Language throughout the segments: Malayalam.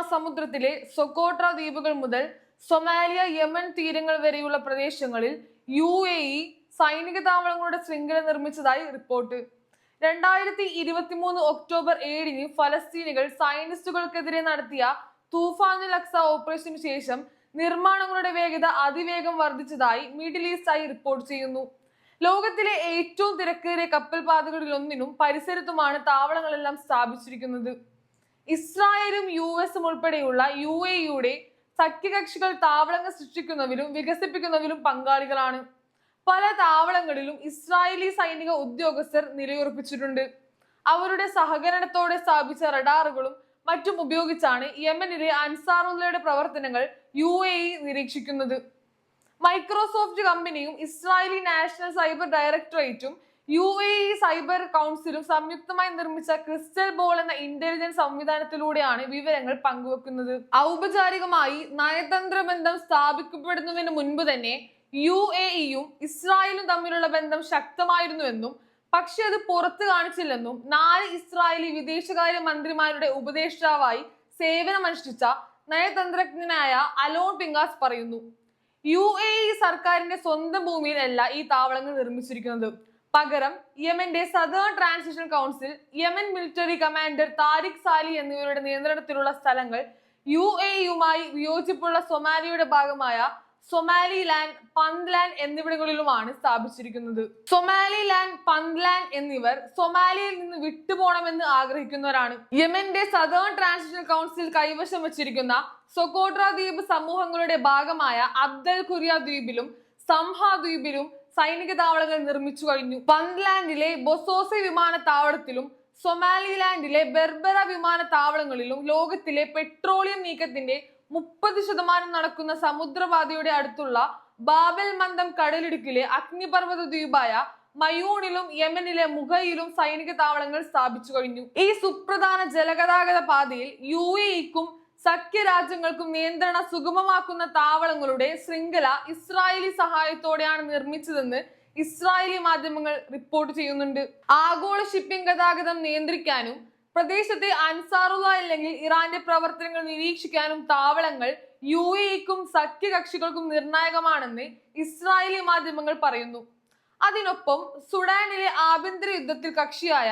മഹാസമുദ്രത്തിലെ സൊക്കോട്ര ദ്വീപുകൾ മുതൽ സൊമാലിയ യമൻ തീരങ്ങൾ വരെയുള്ള പ്രദേശങ്ങളിൽ യു എ ഇ സൈനിക താവളങ്ങളുടെ ശൃംഖല നിർമ്മിച്ചതായി റിപ്പോർട്ട്. രണ്ടായിരത്തി ഇരുപത്തി മൂന്ന് ഒക്ടോബർ ഏഴിന് ഫലസ്തീനികൾ സൈനിസ്റ്റുകൾക്കെതിരെ നടത്തിയ തൂഫാനുൽ അക്സ ഓപ്പറേഷന് ശേഷം നിർമ്മാണങ്ങളുടെ വേഗത അതിവേഗം വർദ്ധിച്ചതായി മിഡിൽ ഈസ്റ്റ് ആയി റിപ്പോർട്ട് ചെയ്യുന്നു. ലോകത്തിലെ ഏറ്റവും തിരക്കേറിയ കപ്പൽ പാതകളിലൊന്നിനും പരിസരത്തുമാണ് താവളങ്ങളെല്ലാം സ്ഥാപിച്ചിരിക്കുന്നത്. ഇസ്രായേലും യു എസും ഉൾപ്പെടെയുള്ള യു എ യുടെ സഖ്യകക്ഷികൾ താവളങ്ങൾ സൃഷ്ടിക്കുന്നവരും വികസിപ്പിക്കുന്നവരും പങ്കാളികളാണ്. പല താവളങ്ങളിലും ഇസ്രായേലി സൈനിക ഉദ്യോഗസ്ഥർ നിലയുറപ്പിച്ചിട്ടുണ്ട്. അവരുടെ സഹകരണത്തോടെ സ്ഥാപിച്ച റഡാറുകളും മറ്റും ഉപയോഗിച്ചാണ് യമനിലെ അൻസാറുള്ളയുടെ പ്രവർത്തനങ്ങൾ യു എ ഇ നിരീക്ഷിക്കുന്നത്. മൈക്രോസോഫ്റ്റ് കമ്പനിയും ഇസ്രായേലി നാഷണൽ സൈബർ ഡയറക്ടറേറ്റും യു എ സൈബർ കൗൺസിലും സംയുക്തമായി നിർമ്മിച്ച ക്രിസ്റ്റൽ ബോൾ എന്ന ഇന്റലിജൻസ് സംവിധാനത്തിലൂടെയാണ് വിവരങ്ങൾ പങ്കുവെക്കുന്നത്. ഔപചാരികമായി നയതന്ത്ര ബന്ധം സ്ഥാപിക്കപ്പെടുന്നതിന് മുൻപ് തന്നെ യു എ ഇയും ഇസ്രായേലും തമ്മിലുള്ള ബന്ധം ശക്തമായിരുന്നുവെന്നും പക്ഷെ അത് പുറത്തു കാണിച്ചില്ലെന്നും നാല് ഇസ്രായേലി വിദേശകാര്യ മന്ത്രിമാരുടെ ഉപദേഷ്ടാവായി സേവനമനുഷ്ഠിച്ച നയതന്ത്രജ്ഞനായ അലോൺ പിങ്കാസ് പറയുന്നു. യു എ ഇ സർക്കാരിന്റെ സ്വന്തം ഭൂമിയിലല്ല ഈ താവളങ്ങൾ നിർമ്മിച്ചിരിക്കുന്നത്. പകരം യമന്റെ southern transition council Yemen military commander Tariq Saleh എന്നിവരുടെ നിയന്ത്രണത്തിലുള്ള സ്ഥലങ്ങൾ യു എ യുമായി വിയോജിപ്പുള്ള സൊമാലിയുടെ ഭാഗമായ സൊമാലി ലാൻഡ് പന്ത്ലാൻഡ് എന്നിവിടങ്ങളിലുമാണ് സ്ഥാപിച്ചിരിക്കുന്നത്. സൊമാലി ലാൻഡ് പന്ത്ലാൻഡ് എന്നിവർ സൊമാലിയിൽ നിന്ന് വിട്ടുപോകണമെന്ന് ആഗ്രഹിക്കുന്നവരാണ്. യമന്റെ സദേൺ ട്രാൻസിഷൻ കൗൺസിൽ കൈവശം വച്ചിരിക്കുന്ന സൊക്കോട്ര ദ്വീപ് സമൂഹങ്ങളുടെ ഭാഗമായ അബ്ദൽ ഖുരിയ ദ്വീപിലും സംഹ ദ്വീപിലും സൈനിക താവളങ്ങൾ നിർമ്മിച്ചു കഴിഞ്ഞു. പന്ത്ലാൻഡിലെ ബൊസോസെ വിമാനത്താവളത്തിലും സൊമാലിലാൻഡിലെ ബെർബറ വിമാനത്താവളങ്ങളിലും ലോകത്തിലെ പെട്രോളിയം നീക്കത്തിന്റെ മുപ്പത് ശതമാനം നടക്കുന്ന സമുദ്രപാതയുടെ അടുത്തുള്ള ബാബൽ മന്ദം കടലിടുക്കിലെ അഗ്നിപർവത ദ്വീപായ മയൂണിലും യമനിലെ മുഖയിലും സൈനിക താവളങ്ങൾ സ്ഥാപിച്ചു കഴിഞ്ഞു. ഈ സുപ്രധാന ജലഗതാഗത പാതയിൽ യു എക്കും സഖ്യരാജ്യങ്ങൾക്കും നിയന്ത്രണ സുഗമമാക്കുന്ന താവളങ്ങളുടെ ശൃംഖല ഇസ്രായേലി സഹായത്തോടെയാണ് നിർമ്മിച്ചതെന്ന് ഇസ്രായേലി മാധ്യമങ്ങൾ റിപ്പോർട്ട് ചെയ്യുന്നുണ്ട്. ആഗോള ഷിപ്പിംഗ് ഗതാഗതം നിയന്ത്രിക്കാനും പ്രദേശത്തെ അൻസാറുള്ള അല്ലെങ്കിൽ ഇറാന്റെ പ്രവർത്തനങ്ങൾ നിരീക്ഷിക്കാനും താവളങ്ങൾ യു എക്കും സഖ്യകക്ഷികൾക്കും നിർണായകമാണെന്ന് ഇസ്രായേലി മാധ്യമങ്ങൾ പറയുന്നു. അതിനൊപ്പം സുഡാനിലെ ആഭ്യന്തര യുദ്ധത്തിൽ കക്ഷിയായ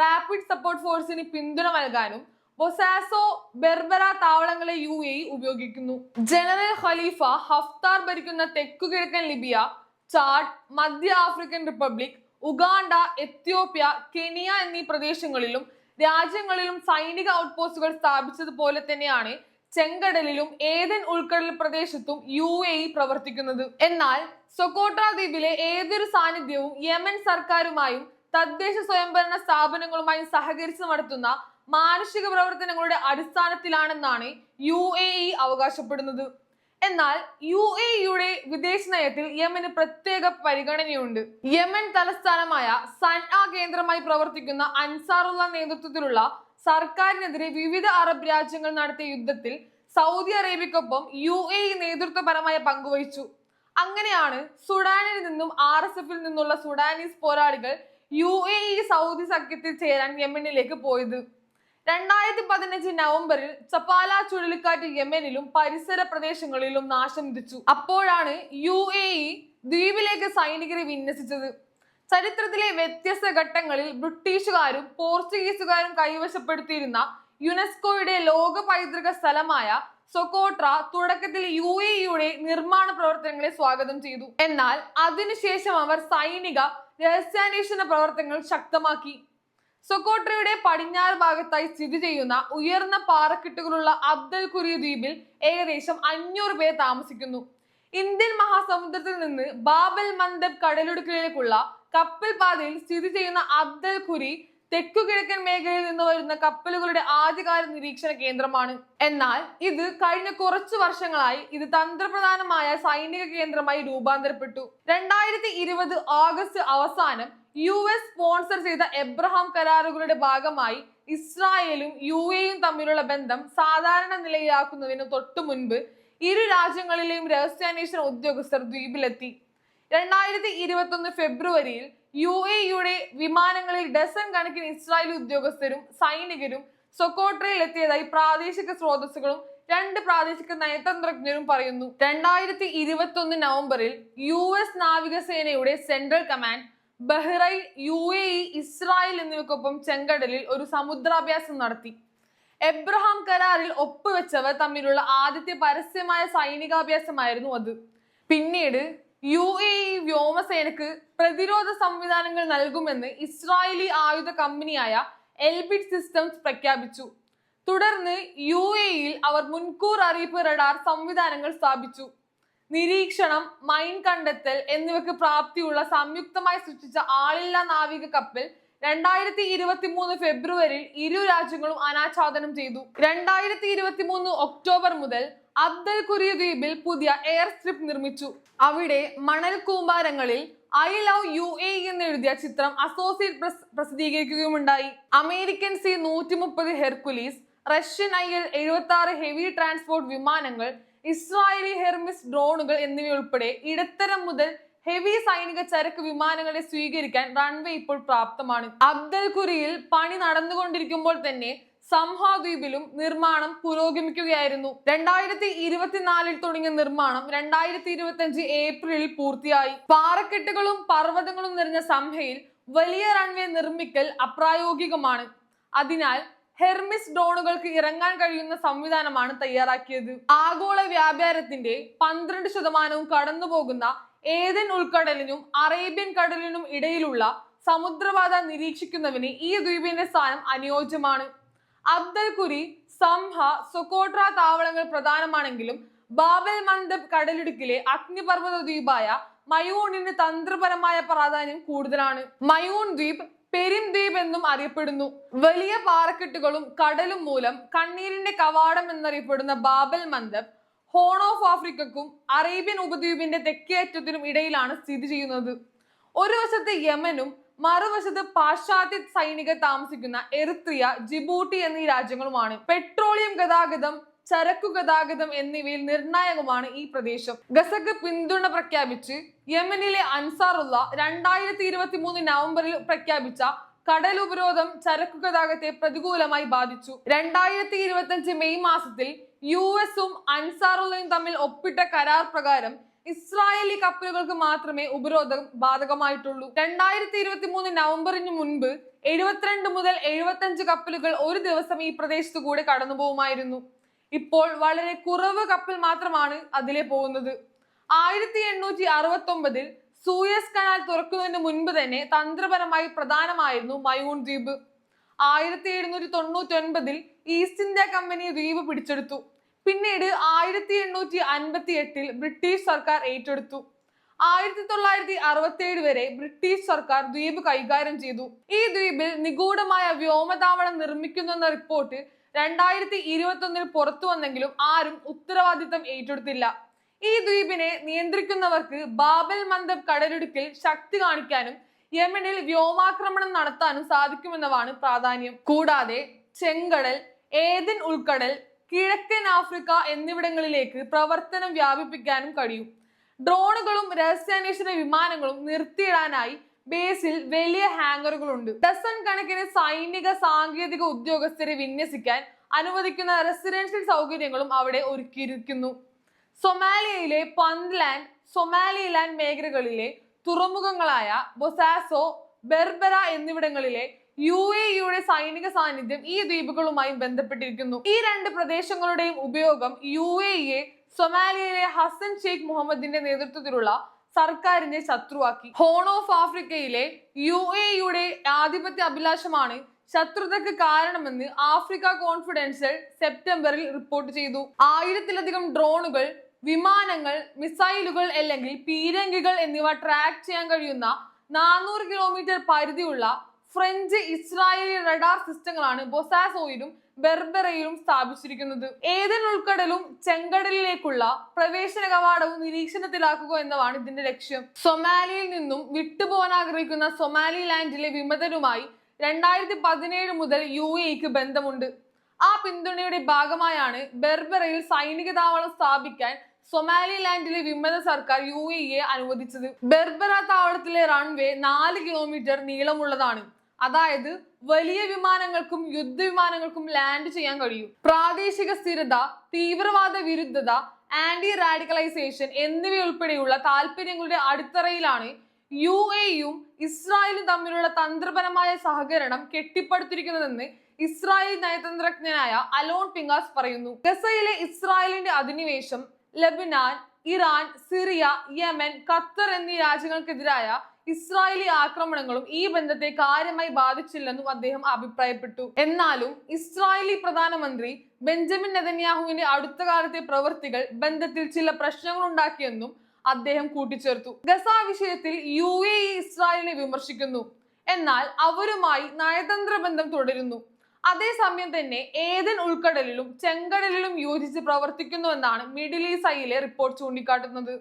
റാപ്പിഡ് സപ്പോർട്ട് ഫോഴ്സിന് പിന്തുണ നൽകാനും ബൊസാസോ ബെർബറ താവളങ്ങളെ യു എ ഉപയോഗിക്കുന്നു. ജനറൽ ഖലീഫ ഹഫ്താർ ഭരിക്കുന്ന തെക്കുകിഴക്കൻ ലിബിയ ചാഡ് മധ്യ African republic Uganda Ethiopia Kenya എന്നീ പ്രദേശങ്ങളിലും രാജ്യങ്ങളിലും സൈനിക ഔട്ട്പോസ്റ്റുകൾ സ്ഥാപിച്ചതുപോലെ തന്നെയാണ് ചെങ്കടലിലും ഏതൻ ഉൾക്കടൽ പ്രദേശത്തും യു എ പ്രവർത്തിക്കുന്നത്. എന്നാൽ സൊക്കോട്ട ദ്വീപിലെ ഏതൊരു സാന്നിധ്യവും യമൻ സർക്കാരുമായും തദ്ദേശ സ്വയംഭരണ സ്ഥാപനങ്ങളുമായും സഹകരിച്ച് നടത്തുന്ന മാനുഷിക പ്രവർത്തനങ്ങളുടെ അടിസ്ഥാനത്തിലാണെന്നാണ് യു എ ഇ അവകാശപ്പെടുന്നത്. എന്നാൽ യു എ ഇയുടെ വിദേശ നയത്തിൽ യമന് പ്രത്യേക പരിഗണനയുണ്ട്. യമൻ തലസ്ഥാനമായ സൻആ കേന്ദ്രമായി പ്രവർത്തിക്കുന്ന അൻസാറുള്ള നേതൃത്വത്തിലുള്ള സർക്കാരിനെതിരെ വിവിധ അറബ് രാജ്യങ്ങൾ നടത്തിയ യുദ്ധത്തിൽ സൗദി അറേബ്യക്കൊപ്പം യു എ ഇ നേതൃത്വപരമായ പങ്കുവഹിച്ചു അങ്ങനെയാണ് സുഡാനിൽ നിന്നും ആർ എസ് എഫിൽ നിന്നുള്ള സുഡാനീസ് പോരാളികൾ യു എ ഇ സൗദി സഖ്യത്തിൽ ചേരാൻ യമനിലേക്ക് പോയത്. രണ്ടായിരത്തി പതിനഞ്ച് നവംബറിൽ ചപ്പാല ചുഴലിക്കാറ്റ് യമനിലും പരിസര പ്രദേശങ്ങളിലും നാശം വിധിച്ചു അപ്പോഴാണ് യു എ ഇ ദ്വീപിലേക്ക് സൈനികരെ വിന്യസിച്ചത്. ചരിത്രത്തിലെ വ്യത്യസ്ത ഘട്ടങ്ങളിൽ ബ്രിട്ടീഷുകാരും പോർച്ചുഗീസുകാരും കൈവശപ്പെടുത്തിയിരുന്ന യുനെസ്കോയുടെ ലോക പൈതൃക സ്ഥലമായ സൊക്കോട്ര തുടക്കത്തിൽ യു എ ഇയുടെ നിർമ്മാണ പ്രവർത്തനങ്ങളെ സ്വാഗതം ചെയ്തു. എന്നാൽ അതിനുശേഷം അവർ സൈനിക രഹസ്യാന്വേഷണ പ്രവർത്തനങ്ങൾ ശക്തമാക്കി. സൊക്കോട്രയുടെ പടിഞ്ഞാറ് ഭാഗത്തായി സ്ഥിതി ചെയ്യുന്ന ഉയർന്ന പാറക്കെട്ടുകളുള്ള അബ്ദൽ കുരി ദ്വീപിൽ ഏകദേശം അഞ്ഞൂറ് പേർ താമസിക്കുന്നു. ഇന്ത്യൻ മഹാസമുദ്രത്തിൽ നിന്ന് ബാബൽ മന്ദബ് കടലിടുക്കിലേക്കുള്ള കപ്പൽ പാതയിൽ സ്ഥിതി ചെയ്യുന്ന അബ്ദൽ ഖുരി തെക്കുകിഴക്കൻ മേഖലയിൽ നിന്ന് വരുന്ന കപ്പലുകളുടെ ആദ്യകാല നിരീക്ഷണ കേന്ദ്രമാണ്. എന്നാൽ ഇത് കഴിഞ്ഞ കുറച്ചു വർഷങ്ങളായി ഇത് തന്ത്രപ്രധാനമായ സൈനിക കേന്ദ്രമായി രൂപാന്തരപ്പെട്ടു. രണ്ടായിരത്തി ഇരുപത് അവസാനം യു എസ് സ്പോൺസർ ചെയ്ത എബ്രഹാം കരാറുകളുടെ ഭാഗമായി ഇസ്രായേലും യു എയും തമ്മിലുള്ള ബന്ധം സാധാരണ നിലയിലാക്കുന്നതിന് തൊട്ടു മുൻപ് ഇരു രാജ്യങ്ങളിലെയും രഹസ്യാന്വേഷണ ഉദ്യോഗസ്ഥർ ദ്വീപിലെത്തി. രണ്ടായിരത്തി ഇരുപത്തി ഒന്ന് ഫെബ്രുവരിയിൽ യു എ യുടെ വിമാനങ്ങളിൽ ഡസൻ കണക്കിന് ഇസ്രായേലി ഉദ്യോഗസ്ഥരും സൈനികരും സൊക്കോട്രയിൽ എത്തിയതായി പ്രാദേശിക സ്രോതസ്സുകളും രണ്ട് പ്രാദേശിക നയതന്ത്രജ്ഞരും പറയുന്നു. രണ്ടായിരത്തി ഇരുപത്തി ഒന്ന് നവംബറിൽ യു എസ് നാവികസേനയുടെ central command Bahrain U A E Israel എന്നിവയ്ക്കൊപ്പം ചെങ്കടലിൽ ഒരു സമുദ്രാഭ്യാസം നടത്തി. എബ്രഹാം കരാറിൽ ഒപ്പുവെച്ചവർ തമ്മിലുള്ള ആദ്യത്തെ പരസ്യമായ സൈനികാഭ്യാസമായിരുന്നു അത്. പിന്നീട് യു എ ഇ വ്യോമസേനക്ക് പ്രതിരോധ സംവിധാനങ്ങൾ നൽകുമെന്ന് ഇസ്രായേലി ആയുധ കമ്പനിയായ എൽബിറ്റ് സിസ്റ്റംസ് പ്രഖ്യാപിച്ചു. തുടർന്ന് യു എയിൽ അവർ മുൻകൂർ അറിയിപ്പ് റഡാർ സംവിധാനങ്ങൾ സ്ഥാപിച്ചു. നിരീക്ഷണം മൈൻ കണ്ടെത്തൽ എന്നിവയ്ക്ക് പ്രാപ്തിയുള്ള സംയുക്തമായി സൃഷ്ടിച്ച ആളില്ലാ നാവിക കപ്പൽ രണ്ടായിരത്തി ഇരുപത്തി മൂന്ന് ഫെബ്രുവരിയിൽ ഇരു രാജ്യങ്ങളും അനാച്ഛാദനം ചെയ്തു. രണ്ടായിരത്തി ഇരുപത്തി മൂന്ന് ഒക്ടോബർ മുതൽ അബ്ദൽ കുരി ദ്വീപിൽ പുതിയ എയർ സ്ട്രിപ്പ് നിർമ്മിച്ചു. അവിടെ മണൽ കൂമ്പാരങ്ങളിൽ ഐ ലവ് യു എ എന്ന് എഴുതിയ ചിത്രം അസോസിയേറ്റ് പ്രസ് പ്രസിദ്ധീകരിക്കുകയുമുണ്ടായി. അമേരിക്കൻ സി നൂറ്റി മുപ്പത് ഹെർക്കുലീസ് റഷ്യൻ ഐ എൽ എഴുപത്തി ആറ് ഹെവി ട്രാൻസ്പോർട്ട് വിമാനങ്ങൾ ഇസ്രായേലി ഹെർമിസ് ഡ്രോണുകൾ എന്നിവയുൾപ്പെടെ ഇടത്തരം മുതൽ ഹെവി സൈനിക ചരക്ക് വിമാനങ്ങളെ സ്വീകരിക്കാൻ റൺവേ ഇപ്പോൾ പ്രാപ്തമാണ്. അബ്ദൽ കുരിയിൽ പണി നടന്നുകൊണ്ടിരിക്കുമ്പോൾ തന്നെ സംഹാ ദ്വീപിലും നിർമ്മാണം പുരോഗമിക്കുകയായിരുന്നു. രണ്ടായിരത്തി ഇരുപത്തിനാലിൽ തുടങ്ങിയ നിർമ്മാണം രണ്ടായിരത്തി ഇരുപത്തി അഞ്ച് ഏപ്രിലിൽ പൂർത്തിയായി. പാറക്കെട്ടുകളും പർവതങ്ങളും നിറഞ്ഞ സംഹയിൽ വലിയ റൺവേ നിർമ്മിക്കൽ അപ്രായോഗികമാണ്. അതിനാൽ ഹെർമിസ് ഡ്രോണുകൾക്ക് ഇറങ്ങാൻ കഴിയുന്ന സംവിധാനമാണ് തയ്യാറാക്കിയത്. ആഗോള വ്യാപാരത്തിന്റെ പന്ത്രണ്ട് ശതമാനവും കടന്നുപോകുന്ന ഏതൻ ഉൾക്കടലിനും അറേബ്യൻ കടലിനും ഇടയിലുള്ള സമുദ്രപാത നിരീക്ഷിക്കുന്നതിന് ഈ ദ്വീപിന്റെ സ്ഥാനം അനുയോജ്യമാണ്. അബ്ദൽ കുരി സംഹ സൊക്കോട്ര താവളങ്ങൾ പ്രധാനമാണെങ്കിലും ബാബൽ മന്ദബ് കടലിടുക്കിലെ അഗ്നിപർവത ദ്വീപായ മയൂണിന് തന്ത്രപരമായ പ്രാധാന്യം കൂടുതലാണ്. മയൂൺ ദ്വീപ് പെരിം ദ്വീപ് എന്നും അറിയപ്പെടുന്നു. വലിയ പാറക്കെട്ടുകളും കടലും മൂലം കണ്ണീരിന്റെ കവാടം എന്നറിയപ്പെടുന്ന Bab el Mandeb horn of ആഫ്രിക്കക്കും Arabian ഉപദ്വീപിന്റെ തെക്കേ അറ്റത്തിനും ഇടയിലാണ് സ്ഥിതി ചെയ്യുന്നത്. ഒരു വശത്ത് യമനും മറുവശത്ത് പാശ്ചാത്യ സൈനികർ താമസിക്കുന്ന എറിത്രിയ ജിബൂട്ടി എന്നീ രാജ്യങ്ങളുമാണ്. പെട്രോളിയം ഗതാഗതം ചരക്കു ഗതാഗതം എന്നിവയിൽ നിർണായകമാണ് ഈ പ്രദേശം. ഗസക്ക് പിന്തുണ പ്രഖ്യാപിച്ച് യമനിലെ അൻസാറുള്ള രണ്ടായിരത്തി ഇരുപത്തി മൂന്ന് നവംബറിൽ പ്രഖ്യാപിച്ച കടൽ ഉപരോധം ചരക്കു ഗതാഗതത്തെ പ്രതികൂലമായി ബാധിച്ചു. രണ്ടായിരത്തി ഇരുപത്തി മെയ് മാസത്തിൽ യു എസും അൻസാറുള്ളയും തമ്മിൽ ഒപ്പിട്ട കരാർ പ്രകാരം ഇസ്രായേലി കപ്പലുകൾക്ക് മാത്രമേ ഉപരോധം ബാധകമായിട്ടുള്ളൂ. രണ്ടായിരത്തി ഇരുപത്തി മൂന്ന് നവംബറിന് മുൻപ് എഴുപത്തിരണ്ട് മുതൽ എഴുപത്തഞ്ച് കപ്പലുകൾ ഒരു ദിവസം ഈ പ്രദേശത്തു കൂടെ കടന്നു പോകുമായിരുന്നു ഇപ്പോൾ വളരെ കുറവ് കപ്പൽ മാത്രമാണ് അതിലെ പോകുന്നത്. ആയിരത്തി എണ്ണൂറ്റി അറുപത്തി ഒമ്പതിൽ സൂയസ് കനാൽ തുറക്കുന്നതിന് മുൻപ് തന്നെ തന്ത്രപരമായി പ്രധാനമായിരുന്നു മയൂൺ ദ്വീപ്. ആയിരത്തി എഴുന്നൂറ്റി തൊണ്ണൂറ്റി ഒൻപതിൽ ഈസ്റ്റ് ഇന്ത്യ കമ്പനി ദ്വീപ് പിടിച്ചെടുത്തു. പിന്നീട് ആയിരത്തി എണ്ണൂറ്റി അൻപത്തി എട്ടിൽ ബ്രിട്ടീഷ് സർക്കാർ ഏറ്റെടുത്തു. ആയിരത്തി തൊള്ളായിരത്തി അറുപത്തി ഏഴ് വരെ ബ്രിട്ടീഷ് സർക്കാർ ദ്വീപ് കൈകാര്യം ചെയ്തു. ഈ ദ്വീപിൽ നിഗൂഢമായ വ്യോമതാവളം നിർമ്മിക്കുന്നെന്ന റിപ്പോർട്ട് രണ്ടായിരത്തി ഇരുപത്തി ഒന്നിൽ പുറത്തു വന്നെങ്കിലും ആരും ഉത്തരവാദിത്തം ഏറ്റെടുത്തില്ല. ഈ ദ്വീപിനെ നിയന്ത്രിക്കുന്നവർക്ക് ബാബൽ മന്ദബ് കടലിടുക്കിൽ ശക്തി കാണിക്കാനും യമനിൽ വ്യോമാക്രമണം നടത്താനും സാധിക്കുമെന്നതാണ് പ്രാധാന്യം. കൂടാതെ ചെങ്കടൽ ഏതൻ ഉൾക്കടൽ കിഴക്കൻ ആഫ്രിക്ക എന്നിവിടങ്ങളിലേക്ക് പ്രവർത്തനം വ്യാപിപ്പിക്കാനും കഴിയും. ഡ്രോണുകളും രഹസ്യാന്വേഷണ വിമാനങ്ങളും നിർത്തിയിടാനായി ബേസിൽ വലിയ ഹാങ്ങറുകളുണ്ട് ഡസൺ കണക്കിന് സൈനിക സാങ്കേതിക ഉദ്യോഗസ്ഥരെ വിന്യസിക്കാൻ അനുവദിക്കുന്ന റെസിഡൻഷ്യൽ സൗകര്യങ്ങളും അവിടെ ഒരുക്കിയിരിക്കുന്നു. സൊമാലിയയിലെ പന്ത്ലാൻഡ് സൊമാലിലാൻഡ് മേഖലകളിലെ തുറമുഖങ്ങളായ ബൊസാസോ ബെർബറ എന്നിവിടങ്ങളിലെ യു എ യുടെ സൈനിക സാന്നിധ്യം ഈ ദ്വീപുകളുമായും ബന്ധപ്പെട്ടിരിക്കുന്നു. ഈ രണ്ട് പ്രദേശങ്ങളുടെയും ഉപയോഗം യു എ ഇയെ സൊമാലിയയിലെ ഹസൻ ഷെയ്ഖ് മുഹമ്മദിന്റെ നേതൃത്വത്തിലുള്ള സർക്കാരിനെ ശത്രുവാക്കി. ഹോൺ ഓഫ് ആഫ്രിക്കയിലെ യു എ യുടെ ആധിപത്യ അഭിലാഷമാണ് ശത്രുതയ്ക്ക് കാരണമെന്ന് ആഫ്രിക്ക കോൺഫിഡൻഷ്യൽ സെപ്റ്റംബറിൽ റിപ്പോർട്ട് ചെയ്തു. ആയിരത്തിലധികം ഡ്രോണുകൾ വിമാനങ്ങൾ മിസൈലുകൾ അല്ലെങ്കിൽ പീരങ്കികൾ എന്നിവ ട്രാക്ക് ചെയ്യാൻ കഴിയുന്ന നാനൂറ് കിലോമീറ്റർ പരിധിയുള്ള ഫ്രഞ്ച് ഇസ്രായേലി റഡാർ സിസ്റ്റങ്ങളാണ് ബൊസാസോയിലും ബെർബറയിലും സ്ഥാപിച്ചിരിക്കുന്നത്. ഏതൻ ഉൾക്കടലും ചെങ്കടലിലേക്കുള്ള പ്രവേശന കവാടവും നിരീക്ഷണത്തിലാക്കുക എന്നതാണ് ഇതിന്റെ ലക്ഷ്യം. സൊമാലിയിൽ നിന്നും വിട്ടുപോകാൻ ആഗ്രഹിക്കുന്ന സൊമാലി ലാൻഡിലെ വിമതരുമായി രണ്ടായിരത്തി പതിനേഴ് മുതൽ യു എക്ക് ബന്ധമുണ്ട്. ആ പിന്തുണയുടെ ഭാഗമായാണ് ബെർബറയിൽ സൈനിക താവളം സ്ഥാപിക്കാൻ സൊമാലിലാൻഡിലെ വിമത സർക്കാർ യു എ അനുവദിച്ചത്. ബെർബറ താവളത്തിലെ റൺവേ നാല് കിലോമീറ്റർ നീളമുള്ളതാണ്. അതായത് വലിയ വിമാനങ്ങൾക്കും യുദ്ധവിമാനങ്ങൾക്കും ലാൻഡ് ചെയ്യാൻ കഴിയും. പ്രാദേശിക സ്ഥിരത തീവ്രവാദ വിരുദ്ധത ആന്റി റാഡിക്കലൈസേഷൻ എന്നിവയുൾപ്പെടെയുള്ള താല്പര്യങ്ങളുടെ അടിത്തറയിലാണ് യു എയും ഇസ്രായേലും തമ്മിലുള്ള തന്ത്രപരമായ സഹകരണം കെട്ടിപ്പടുത്തിരിക്കുന്നതെന്ന് ഇസ്രായേൽ നയതന്ത്രജ്ഞനായ അലോൺ പിങ്കാസ് പറയുന്നു. ഗസയിലെ ഇസ്രായേലിന്റെ അധിനിവേശം Lebanon Iran Syria Yemen Qatar എന്നീ രാജ്യങ്ങൾക്കെതിരായ ഇസ്രായേലി ആക്രമണങ്ങളും ഈ ബന്ധത്തെ കാര്യമായി ബാധിച്ചില്ലെന്നും അദ്ദേഹം അഭിപ്രായപ്പെട്ടു. എന്നാലും ഇസ്രായേലി പ്രധാനമന്ത്രി ബെഞ്ചമിൻ നെതന്യാഹുവിന്റെ അടുത്ത കാലത്തെ പ്രവൃത്തികൾ ബന്ധത്തിൽ ചില പ്രശ്നങ്ങൾ ഉണ്ടാക്കിയെന്നും അദ്ദേഹം കൂട്ടിച്ചേർത്തു. ഗസ വിഷയത്തിൽ യു എ ഇസ്രായേലിനെ വിമർശിക്കുന്നു. എന്നാൽ അവരുമായി നയതന്ത്ര ബന്ധം തുടരുന്നു. അതേസമയം തന്നെ ഏതൻ ഉൾക്കടലിലും ചെങ്കടലിലും യോജിച്ച് പ്രവർത്തിക്കുന്നുവെന്നാണ് മിഡിൽ ഈസ്റ്റ് ഐയിലെ റിപ്പോർട്ട് ചൂണ്ടിക്കാട്ടുന്നത്.